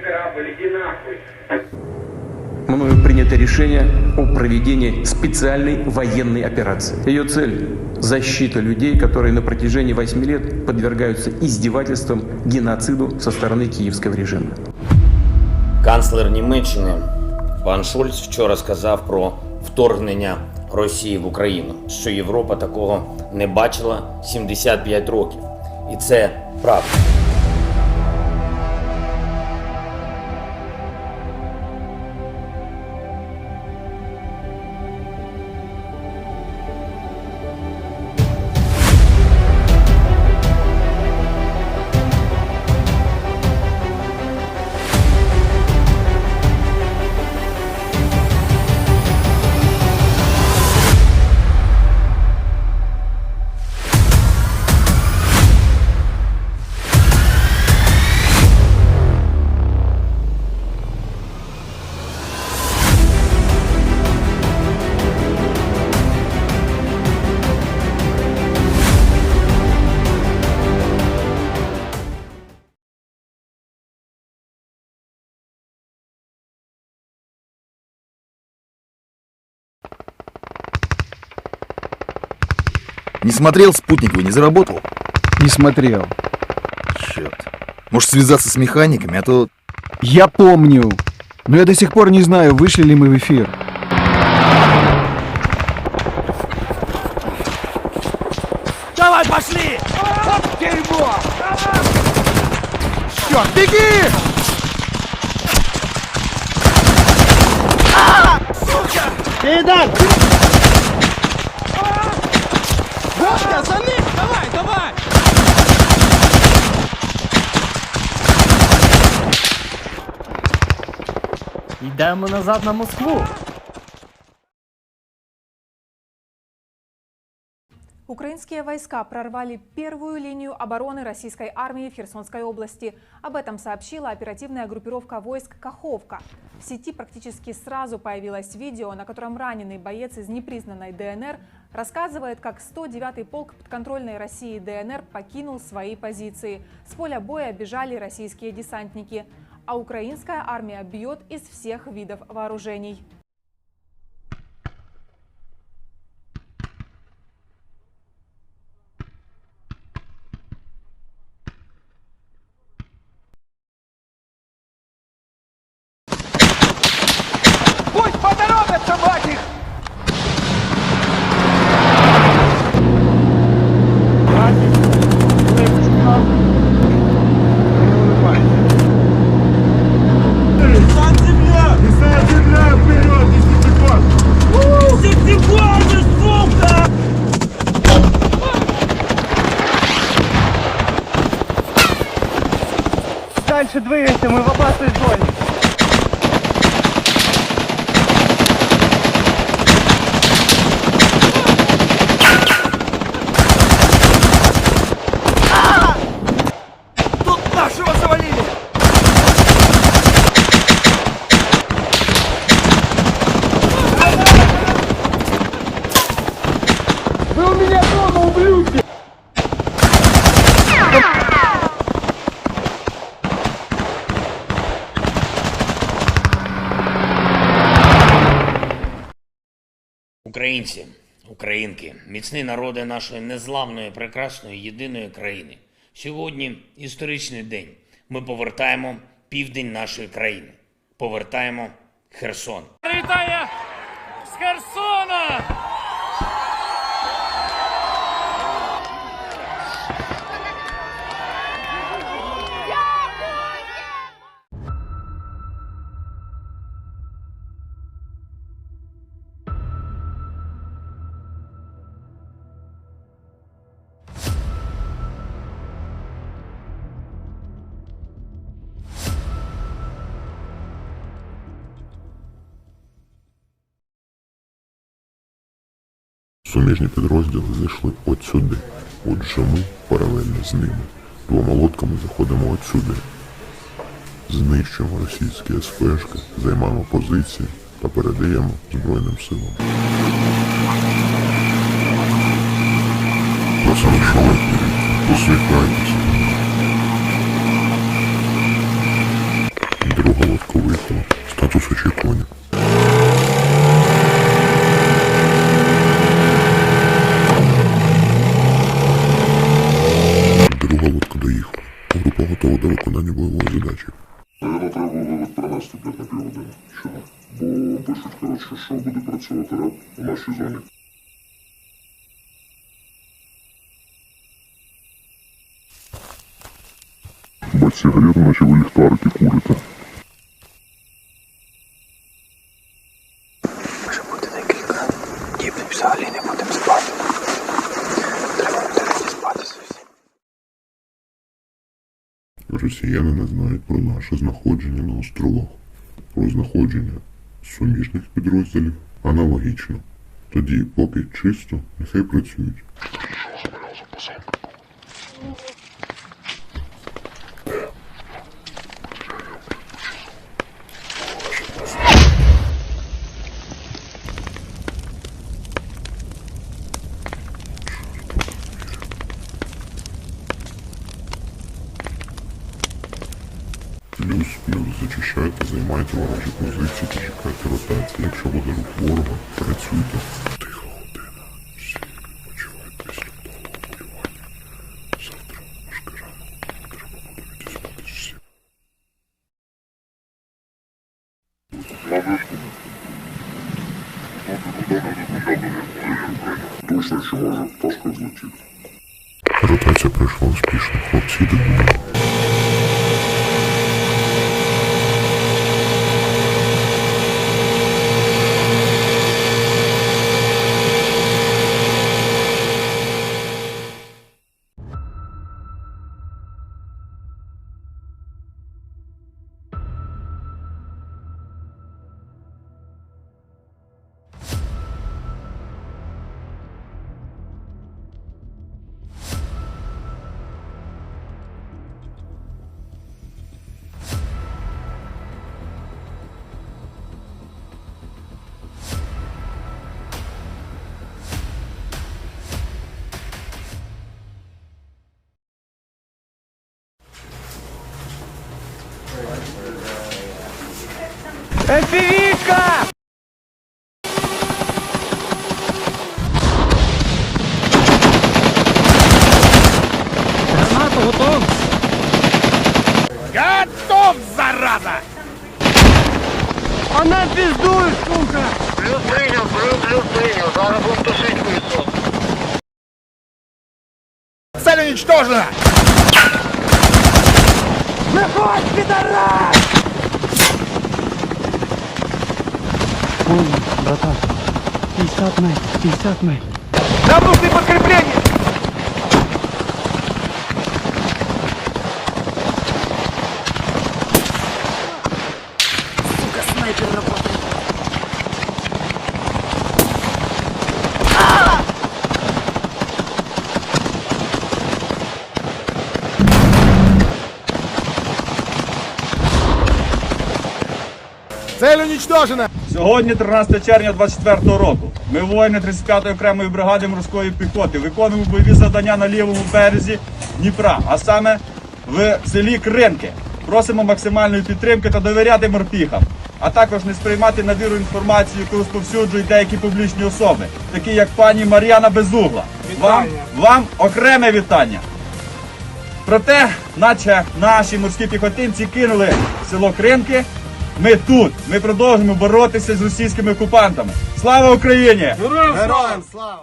корабль, иди нахуй. мною принято решение о проведении специальной военной операции. Ее цель – защита людей, которые на протяжении 8 лет подвергаются издевательствам, геноциду со стороны киевского режима. Канцлер Німеччини пан Шольц вчора сказав про вторгнення Росії в Україну, що Європа такого не бачила 75 років. І це правда. Не смотрел спутниковый, не заработал? Не смотрел. Черт. Может связаться с механиками, а то... Я помню. Но я до сих пор не знаю, вышли ли мы в эфир. Давай, пошли! Дерьмо! Черт, беги! Передай! Йдемо назад на Москву. Украинские войска прорвали первую линию обороны российской армии в Херсонской области. Об этом сообщила оперативная группировка войск «Каховка». В сети практически сразу появилось видео, на котором раненый боец из непризнанной ДНР рассказывает, как 109-й полк подконтрольной России ДНР покинул свои позиции. С поля боя бежали российские десантники, а украинская армия бьет из всех видов вооружений. Дальше двигаемся, мы в опасной зоне. Українці, українки, міцні народи нашої незламної, прекрасної, єдиної країни. Сьогодні історичний день. Ми повертаємо південь нашої країни. Повертаємо Херсон. Вітає з Херсона! Суміжні підрозділи зайшли от сюди. Отже, ми паралельно з ними. Двома лодками заходимо от сюди. Знищуємо російські СПшки, займаємо позиції та передаємо Збройним силам. Просимо шалити, посміхайтеся. Друга лодка виїхала. Статус очікування. Друга лодка доїхала. Група готова до виконання бойової задачі. Наверно, треба було про наступ на півгодини. Чого? Бо пишуть, коротше, що буде працювати реп у нашій зоні. Бать сигарету, наче ви ліхтарики курите. Може бути декілька діб взагалі не будемо Росіяни не знають про наше знаходження на островах, про знаходження суміжних підрозділів аналогічно. Тоді, поки чисто, нехай працюють. Плюс, плюс, зачищайте, займайте ворожі позиції, чекайте ротації. Якщо буде рух ворога, працюйте. Тиха година. Всі відпочивайте після довгого полювання. Завтра важкий ранок. Треба буде відіспатись всім. Точно, що може пташка злетіти. Ротація пройшла успішно. Хлопці йдемо. Готов, зараза! Она пиздует, сука! Плюс прийняв, плюс, плюс прийняв. Зараз будемо тушити хуйсо. Цель уничтожена! Выходь, пидорас! Вон, братан. 50 метров, 50 метров. Нам нужны подкрепления! Сука, снайпер работает. Цель уничтожена! Сьогодні, 13 червня 24 року, ми воїни 35-ї окремої бригади морської піхоти виконуємо бойові завдання на лівому березі Дніпра, а саме в селі Кринки. Просимо максимальної підтримки та довіряти морпіхам, а також не сприймати на віру інформацію, яку розповсюджують деякі публічні особи, такі як пані Мар'яна Безугла. Вам, вам окреме вітання. Проте, наче наші морські піхотинці кинули село Кринки, ми тут. Ми продовжимо боротися з російськими окупантами. Слава Україні! Героям слава!